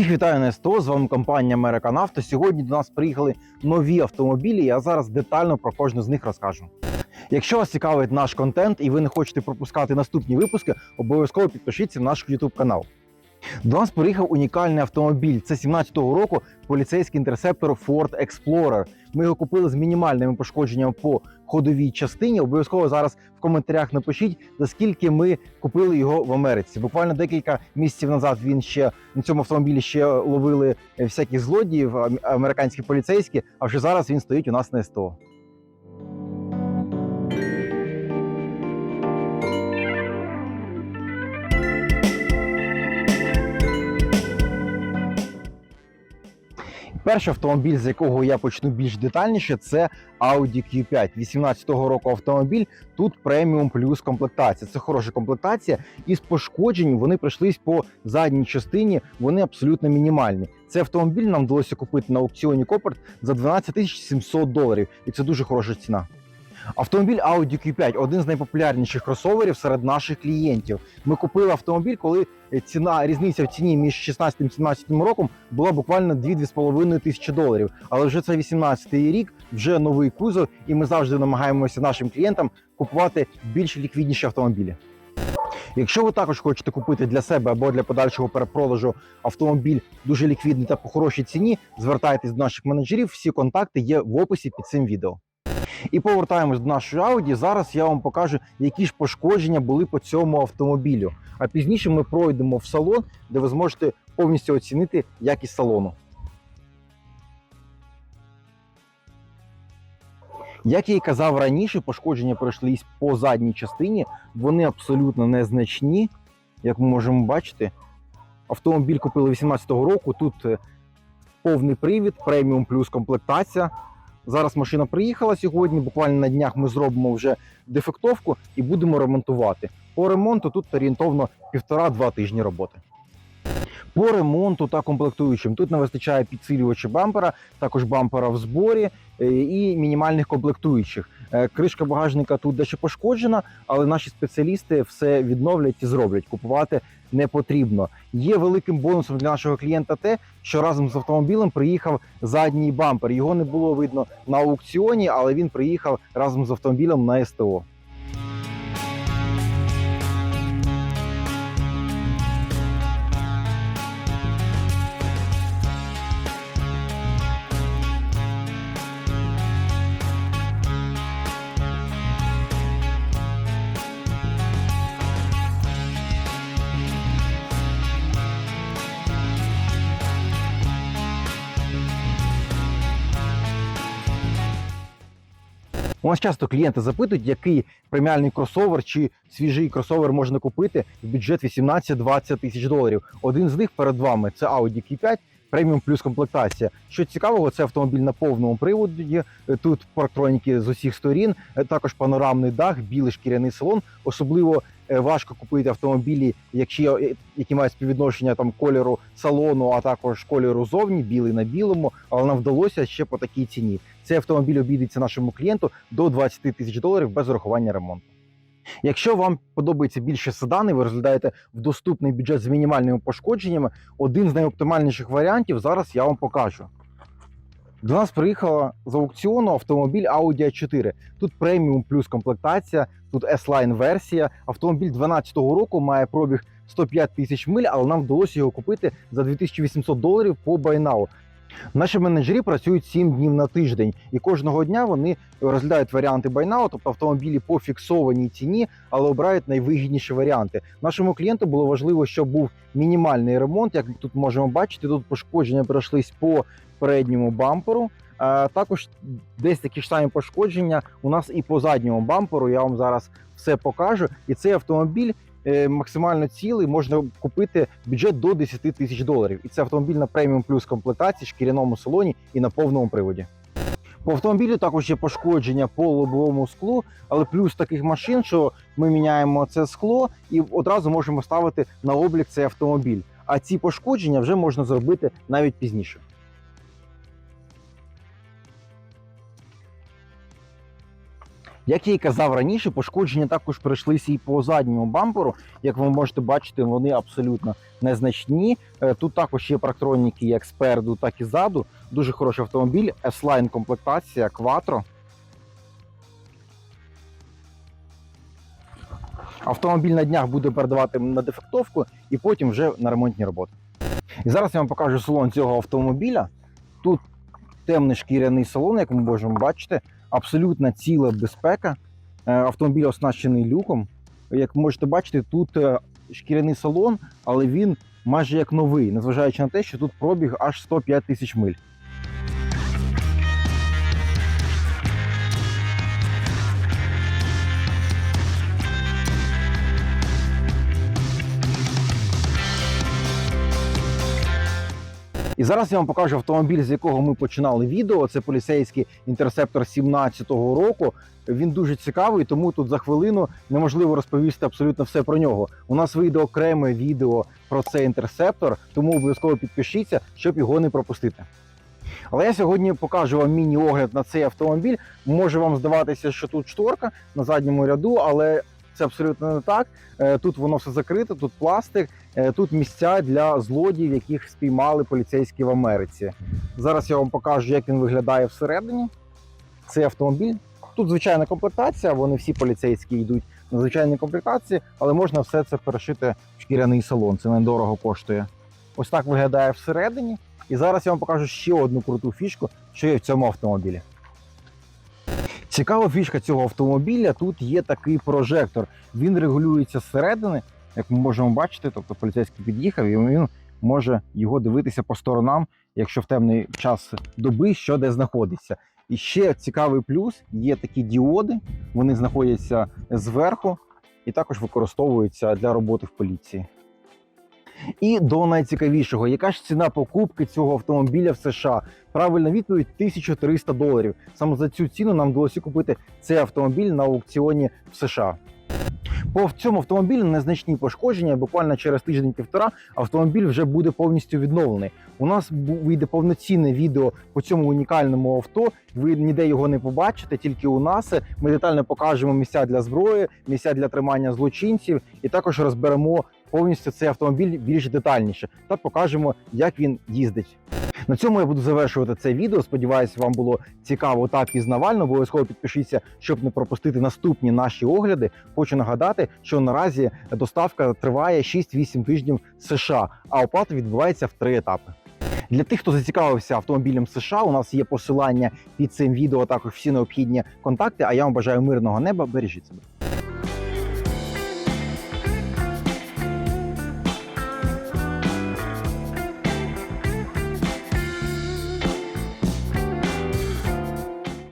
Всіх вітаю на СТО, з вами компанія American Auto. Сьогодні до нас приїхали нові автомобілі. Я зараз детально про кожну з них розкажу. Якщо вас цікавить наш контент і ви не хочете пропускати наступні випуски, обов'язково підпишіться на наш YouTube канал. До нас приїхав унікальний автомобіль. Це 17-го року поліцейський інтерсептор Ford Explorer. Ми його купили з мінімальними пошкодженнями по ходовій частині. Обов'язково зараз в коментарях напишіть, за скільки ми купили його в Америці. Буквально декілька місяців назад він ще на цьому автомобілі ще ловили всяких злодіїв, ам- американські поліцейські. А вже зараз він стоїть у нас на СТО. Перший автомобіль, з якого я почну більш детальніше, це Audi Q5 18-го року автомобіль. Тут преміум плюс комплектація. Це хороша комплектація. Із пошкоджень вони прийшлись по задній частині. Вони абсолютно мінімальні. Цей автомобіль нам вдалося купити на аукціоні Копорт за 12 тисяч 700 доларів, і це дуже хороша ціна. Автомобіль Audi Q5 один з найпопулярніших кросоверів серед наших клієнтів. Ми купили автомобіль, коли ціна різниця в ціні між 16 і 17 роком була буквально 2-2,5 тисячі доларів. Але вже це 18-й рік, вже новий кузов, і ми завжди намагаємося нашим клієнтам купувати більш ліквідніші автомобілі. Якщо ви також хочете купити для себе або для подальшого перепродажу автомобіль дуже ліквідний та по хорошій ціні, звертайтесь до наших менеджерів. Всі контакти є в описі під цим відео. І повертаємось до нашої Audi. Зараз я вам покажу, які ж пошкодження були по цьому автомобілю. А пізніше ми пройдемо в салон, де ви зможете повністю оцінити якість салону. Як я і казав раніше, пошкодження пройшлись по задній частині. Вони абсолютно незначні, як ми можемо бачити. Автомобіль купили 18-го року. Тут е, повний привід, преміум плюс комплектація. Зараз машина приїхала сьогодні. Буквально на днях ми зробимо вже дефектовку і будемо ремонтувати. По ремонту тут орієнтовно півтора-два тижні роботи. По ремонту та комплектуючим тут не вистачає підсилювача бампера, також бампера в зборі е, і мінімальних комплектуючих. Е, Кришка багажника тут дещо пошкоджена, але наші спеціалісти все відновлять і зроблять. Купувати не потрібно. Є великим бонусом для нашого клієнта те, що разом з автомобілем приїхав задній бампер. Його не було видно на аукціоні, але він приїхав разом з автомобілем на СТО. У нас часто клієнти запитують, який преміальний кросовер чи свіжий кросовер можна купити в бюджет 18-20 тисяч доларів. Один з них перед вами це Audi Q5 преміум плюс комплектація. Що цікавого, це автомобіль на повному приводі. Е, Тут парктроніки з усіх сторін, е, також панорамний дах, білий шкіряний салон. Особливо важко купити автомобілі, якщо е, які мають співвідношення там кольору салону, а також кольору зовні, білий на білому. Але нам вдалося ще по такій ціні. Цей автомобіль обійдеться нашому клієнту до 20 тисяч доларів без урахування ремонту. Якщо вам подобається більше седани, ви розглядаєте в доступний бюджет з мінімальними пошкодженнями, один з найоптимальніших варіантів зараз я вам покажу. До нас приїхала з аукціону автомобіль Audi a 4 Тут преміум плюс комплектація, тут S-Line версія. Автомобіль 2012 року має пробіг 105 тисяч миль, але нам вдалося його купити за 2800 доларів по байнау. Наші менеджері працюють 7 днів на тиждень, і кожного дня вони розглядають варіанти байнау, тобто автомобілі по фіксованій ціні, але обирають найвигідніші варіанти. Нашому клієнту було важливо, щоб був мінімальний ремонт. Як тут можемо бачити, тут пошкодження пройшлись по передньому бамперу. А також десь такі ж самі пошкодження у нас і по задньому бамперу. Я вам зараз все покажу. І цей автомобіль е, максимально цілий можна купити бюджет до 10 тисяч доларів. І це автомобіль на преміум плюс комплектації, шкіряному салоні і на повному приводі. По автомобілю також є пошкодження по лобовому склу, але плюс таких машин, що ми міняємо це скло і одразу можемо ставити на облік цей автомобіль. А ці пошкодження вже можна зробити навіть пізніше. Як я і казав раніше, пошкодження також прийшлися і по задньому бамперу. Як ви можете бачити, вони абсолютно незначні. Е, Тут також є парктроніки як спереду, так і ззаду. Дуже хороший автомобіль, S-Line комплектація, Quattro. Автомобіль на днях буде передавати на дефектовку і потім вже на ремонтні роботи. І зараз я вам покажу салон цього автомобіля. Тут темний шкіряний салон, як ми можемо бачити, абсолютно ціла безпека. Е, Автомобіль оснащений люком. Як можете бачити, тут е, шкіряний салон, але він майже як новий, незважаючи на те, що тут пробіг аж 105 тисяч миль. І зараз я вам покажу автомобіль, з якого ми починали відео. Це поліцейський інтерсептор 17-го року. Він дуже цікавий, тому тут за хвилину неможливо розповісти абсолютно все про нього. У нас вийде окреме відео про цей інтерсептор, тому обов'язково підпишіться, щоб його не пропустити. Але я сьогодні покажу вам міні-огляд на цей автомобіль. Може вам здаватися, що тут шторка на задньому ряду, але це абсолютно не так. Е, Тут воно все закрите, тут пластик, тут місця для злодіїв, яких спіймали поліцейські в Америці. Зараз я вам покажу, як він виглядає всередині. Цей автомобіль. Тут звичайна комплектація, вони всі поліцейські йдуть на звичайній комплектації, але можна все це перешити в шкіряний салон. Це недорого коштує. Ось так виглядає всередині. І зараз я вам покажу ще одну круту фішку, що є в цьому автомобілі. Цікава фішка цього автомобіля. Тут є такий прожектор. Він регулюється зсередини, як ми можемо бачити. Тобто поліцейський під'їхав і він може його дивитися по сторонам, якщо в темний час доби що де знаходиться. І ще цікавий плюс є такі діоди. Вони знаходяться зверху і також використовуються для роботи в поліції. І до найцікавішого, яка ж ціна покупки цього автомобіля в США? Правильна відповідь 1300 доларів. Саме за цю ціну нам вдалося купити цей автомобіль на аукціоні в США. По цьому автомобілю незначні пошкодження. Буквально через тиждень-півтора автомобіль вже буде повністю відновлений. У нас вийде повноцінне відео по цьому унікальному авто. Ви ніде його не побачите, тільки у нас. Ми детально покажемо місця для зброї, місця для тримання злочинців, і також розберемо повністю цей автомобіль більш детальніше та покажемо, як він їздить. На цьому я буду завершувати це відео. Сподіваюсь, вам було цікаво та пізнавально. Обов'язково підпишіться, щоб не пропустити наступні наші огляди. Хочу нагадати, що наразі доставка триває 6-8 тижнів США, а оплата відбувається в три етапи. Для тих, хто зацікавився автомобілем США, у нас є посилання під цим відео, також всі необхідні контакти. А я вам бажаю мирного неба. Бережіть себе.